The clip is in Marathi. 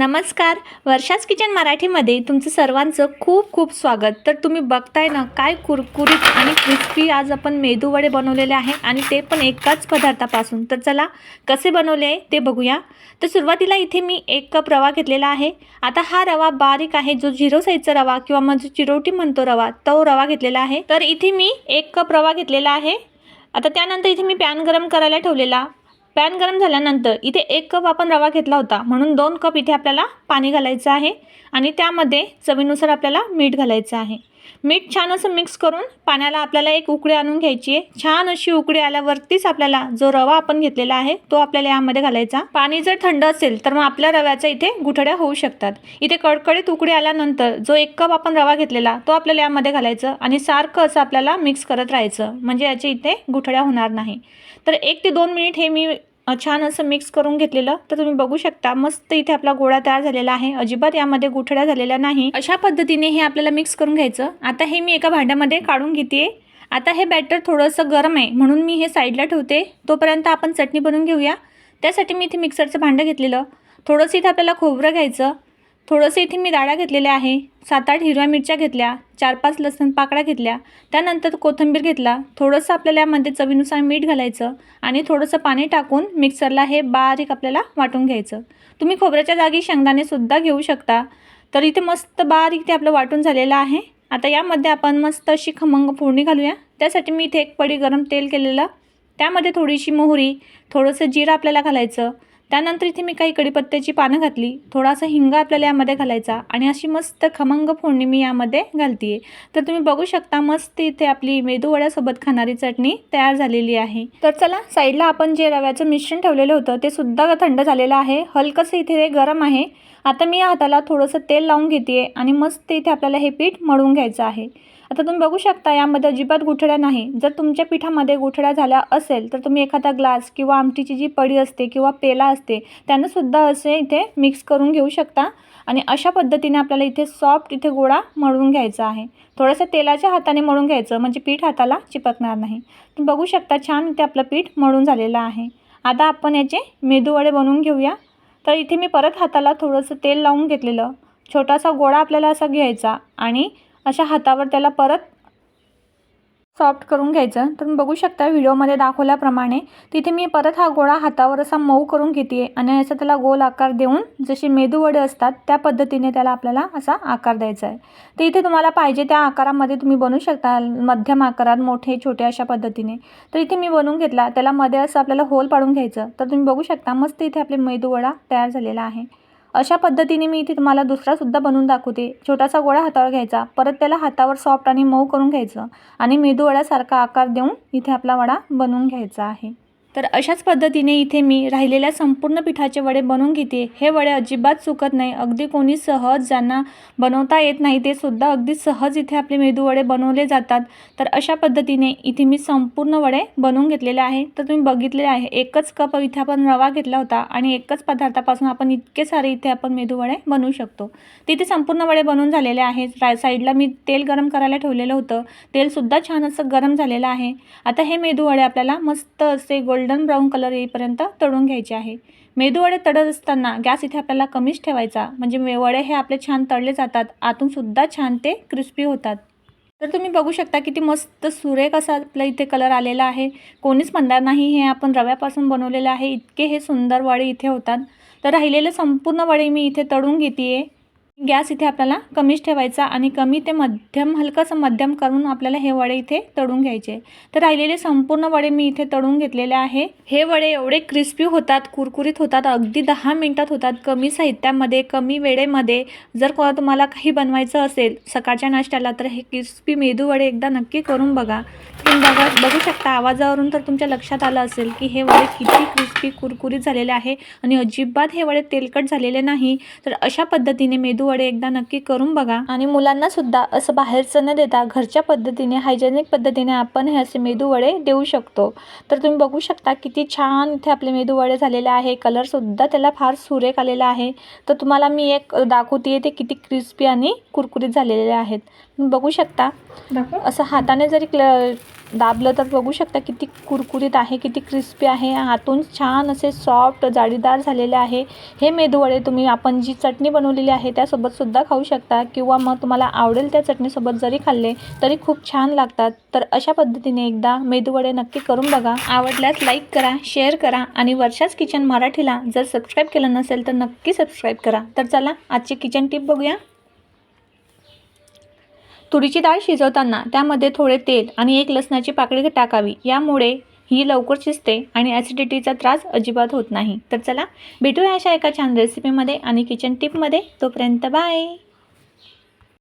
नमस्कार. वर्षाच किचन मराठीमध्ये तुमचं सर्वांचं खूप खूप स्वागत. तर तुम्ही बघताय ना काय कुरकुरीत आणि क्रिस्पी आज आपण मेदूवडे बनवलेले आहे आणि ते पण एकाच पदार्थापासून. तर चला कसे बनवले आहे ते बघूया. तर सुरुवातीला इथे मी एक कप रवा घेतलेला आहे. आता हा रवा बारीक आहे जो झिरो साईजचा रवा किंवा मग जो चिरोटी म्हणतो रवा तो रवा घेतलेला आहे. तर इथे मी एक कप रवा घेतलेला आहे. आता त्यानंतर इथे मी पॅन गरम करायला ठेवलेला. पॅन गरम झाल्यानंतर इथे एक कप आपण रवा घेतला होता. म्हणून दोन कप इथे आपल्याला पाणी घालायचं आहे आणि त्यामध्ये चवीनुसार आपल्याला मीठ घालायचं आहे. मीठ छान असं मिक्स करून पाण्याला आपल्याला एक उकळी आणून घ्यायची आहे. छान अशी उकळी आल्यावरतीच आपल्याला जो रवा आपण घेतलेला आहे तो आपल्याला यामध्ये घालायचा. पाणी जर थंड असेल तर मग आपल्या रव्याच्या इथे गुठड्या होऊ शकतात. इथे कडकडीत उकळी आल्यानंतर जो एक कप आपण रवा घेतलेला तो आपल्याला यामध्ये घालायचं आणि सारखं असं आपल्याला मिक्स करत राहायचं. म्हणजे याच्या इथे गुठळ्या होणार नाही. तर एक ते दोन मिनिट हे मी छान असं मिक्स करून घेतलेलं तर तुम्ही बघू शकता मस्त इथे आपला गोळा तयार झालेला आहे. अजिबात यामध्ये गुठळ्या झालेल्या नाही. अशा पद्धतीने हे आपल्याला मिक्स करून घ्यायचं. आता हे मी एका भांड्यामध्ये काढून घेते. आता हे बॅटर थोडंसं गरम आहे म्हणून मी हे साईडला ठेवते. तोपर्यंत आपण चटणी बनवून घेऊया. त्यासाठी मी इथे मिक्सरचं भांडं घेतलेलं. थोडंसं इथे आपल्याला खोबरं घ्यायचं. थोडंसं इथे मी डाळ्या घेतलेल्या आहे. सात आठ हिरव्या मिरच्या घेतल्या चार पाच लसण पाकळ्या घेतल्या. त्यानंतर कोथिंबीर घेतला. थोडंसं आपल्याला यामध्ये चवीनुसार मीठ घालायचं आणि थोडंसं पाणी टाकून मिक्सरला हे बारीक आपल्याला वाटून घ्यायचं. तुम्ही खोबऱ्याच्या जागी शेंगदाणेसुद्धा घेऊ शकता. तर इथे मस्त बारीक ते आपलं वाटून झालेलं आहे. आता यामध्ये आपण मस्त अशी खमंग फोडणी घालूया. त्यासाठी मी इथे एक पडी गरम तेल केलेलं. त्यामध्ये थोडीशी मोहरी थोडंसं जिरं आपल्याला घालायचं. त्यानंतर इथे मी काही कढीपत्त्याची पानं घातली. थोडासा हिंग आपल्याला यामध्ये घालायचा आणि अशी मस्त खमंग फोडणी मी यामध्ये घालते तर तुम्ही बघू शकता मस्त इथे आपली मेदूवड्यासोबत खाणारी चटणी तयार झालेली आहे. तर चला साईडला आपण जे रव्याचं मिश्रण ठेवलेलं होतं ते सुद्धा थंड झालेलं आहे. हलकंसं इथे गरम आहे. आता मी हाताला थोडंसं तेल लावून घेते आणि मस्त इथे आपल्याला हे पीठ मळून घ्यायचं आहे. आता तुम्ही बघू शकता यामध्ये अजिबात गुठळ्या नाही. जर तुमच्या पिठामध्ये गुठळ्या झाल्या असेल तर तुम्ही एखादा ग्लास किंवा आमटीची जी पडी असते किंवा पेला असते त्यानं सुद्धा असे इथे मिक्स करून घेऊ शकता. आणि अशा पद्धतीने आपल्याला इथे सॉफ्ट इथे गोळा मळून घ्यायचा आहे. थोडंसं तेलाच्या हाताने मळून घ्यायचं म्हणजे पीठ हाताला चिपकणार नाही. तुम्ही बघू शकता छान इथे आपलं पीठ मळून झालेलं आहे. आता आपण याचे मेदूवडे बनवून घेऊया. तर इथे मी परत हाताला थोडंसं तेल लावून घेतलेलं. छोटासा गोळा आपल्याला असा घ्यायचा आणि अशा हातावर त्याला परत सॉफ्ट करून घ्यायचं. तुम्ही बघू शकता व्हिडिओमध्ये दाखवल्याप्रमाणे तिथे मी परत हा गोळा हातावर असा मऊ करून घेते आणि असं त्याला गोल आकार देऊन जसे मेदूवडे असतात त्या पद्धतीने त्याला आपल्याला असा आकार द्यायचा आहे. तर इथे तुम्हाला पाहिजे त्या आकारामध्ये तुम्ही बनवू शकता. मध्यम आकारात मोठे छोटे अशा पद्धतीने. तर इथे मी बनवून घेतला. त्याला मध्ये असं आपल्याला होल पाडून घ्यायचं. तर तुम्ही बघू शकता मस्त इथे आपले मेदूवडा तयार झालेला आहे. अशा पद्धतीने मी इथे तुम्हाला दुसरासुद्धा बनवून दाखवते. छोटासा गोळा हातावर घ्यायचा. परत त्याला हातावर सॉफ्ट आणि मऊ करून घ्यायचं. आणि मेदू वड्यासारखा आकार देऊन इथे आपला वडा बनवून घ्यायचा आहे. तर अशाच पद्धतीने इथे मी राहिलेल्या संपूर्ण पिठाचे वडे बनवून घेते. हे वडे अजिबात चुकत नाही. अगदी कोणी सहज ज्यांना बनवता येत नाही ते सुद्धा अगदी सहज इथे आपले मेदू वडे बनवले जातात. तर अशा पद्धतीने इथे मी संपूर्ण वडे बनवून घेतलेले आहे. तर तुम्ही बघितले आहे एकच कप इथे आपण रवा घेतला होता आणि एकच पदार्थापासून आपण इतके सारे इथे आपण मेदू वडे बनवू शकतो. तिथे संपूर्ण वडे बनवून झालेले आहेत राय साईडला मी तेल गरम करायला ठेवलेलं होतं. तेलसुद्धा छान असं गरम झालेलं आहे. आता हे मेदू वडे आपल्याला मस्त असे गोल्डन ब्राऊन कलर येईपर्यंत तळून घ्यायचे आहे. मेदू वडे तळत असताना गॅस इथे आपल्याला कमीच ठेवायचा. म्हणजे वडे हे आपले छान तळले जातात. आतून सुद्धा छान ते क्रिस्पी होतात. तर तुम्ही बघू शकता किती मस्त सुरेख असा आपल्या इथे कलर आलेला आहे. कोणीच म्हणणार नाही हे आपण रव्यापासून बनवलेलं आहे. इतके हे सुंदर वडे इथे होतात. तर राहिलेले संपूर्ण वडे मी इथे तळून घेते आहे गॅस इथे आपल्याला कमीच ठेवायचा आणि कमी ते मध्यम हलकंसं मध्यम करून आपल्याला हे वडे इथे तळून घ्यायचे. तर राहिलेले संपूर्ण वडे मी इथे तळून घेतलेले आहे. हे वडे एवढे क्रिस्पी होतात कुरकुरीत होतात अगदी दहा मिनटात होतात. कमी साहित्यामध्ये कमी वेळेमध्ये जर कोणा तुम्हाला काही बनवायचं असेल सकाळच्या नाश्त्याला तर हे क्रिस्पी मेदू वडे एकदा नक्की करून बघा. तुम्ही बघा बघू शकता आवाजावरून तर तुमच्या लक्षात आलं असेल की हे वडे किती क्रिस्पी कुरकुरीत झालेले आहे आणि अजिबात हे वडे तेलकट झालेले नाही. तर अशा पद्धतीने मेदू वडे एकदा नक्की करून बघा. आणि मुलांना सुद्धा असं बाहेरचं न देता घरच्या पद्धतीने हायजेनिक पद्धतीने आपण हे असे मेदू वडे देऊ शकतो. तर तुम्ही बघू शकता किती छान इथे आपले मेदू वडे झालेले आहे. कलरसुद्धा त्याला फार सुरेख आलेला आहे. तर तुम्हाला मी एक दाखवते ते किती क्रिस्पी आणि कुरकुरीत झालेले आहेत. बघू शकता. असं हाताने जरी क्ल दाबलं तर बघू शकता किती कुरकुरीत आहे किती क्रिस्पी आहे. आतून छान असे सॉफ्ट जाळीदार झालेले आहे. हे मेदूवडे तुम्ही आपण जी चटणी बनवलेली आहे त्यासोबतसुद्धा खाऊ शकता. किंवा मग तुम्हाला आवडेल त्या चटणीसोबत जरी खाल्ले तरी खूप छान लागतात. तर अशा पद्धतीने एकदा मेदूवडे नक्की करून बघा. आवडल्यास लाईक करा शेअर करा आणि वर्षाच किचन मराठीला जर सबस्क्राईब केलं नसेल तर नक्की सबस्क्राईब करा. तर चला आजची किचन टिप बघूया. तुरीची डाळ शिजवताना त्यामध्ये थोडे तेल आणि एक लसणाची पाकळी टाकावी. यामुळे ही लवकर शिजते आणि ॲसिडिटीचा त्रास अजिबात होत नाही. तर चला भेटूया अशा एका छान रेसिपीमध्ये आणि किचन टिपमध्ये तोपर्यंत बाय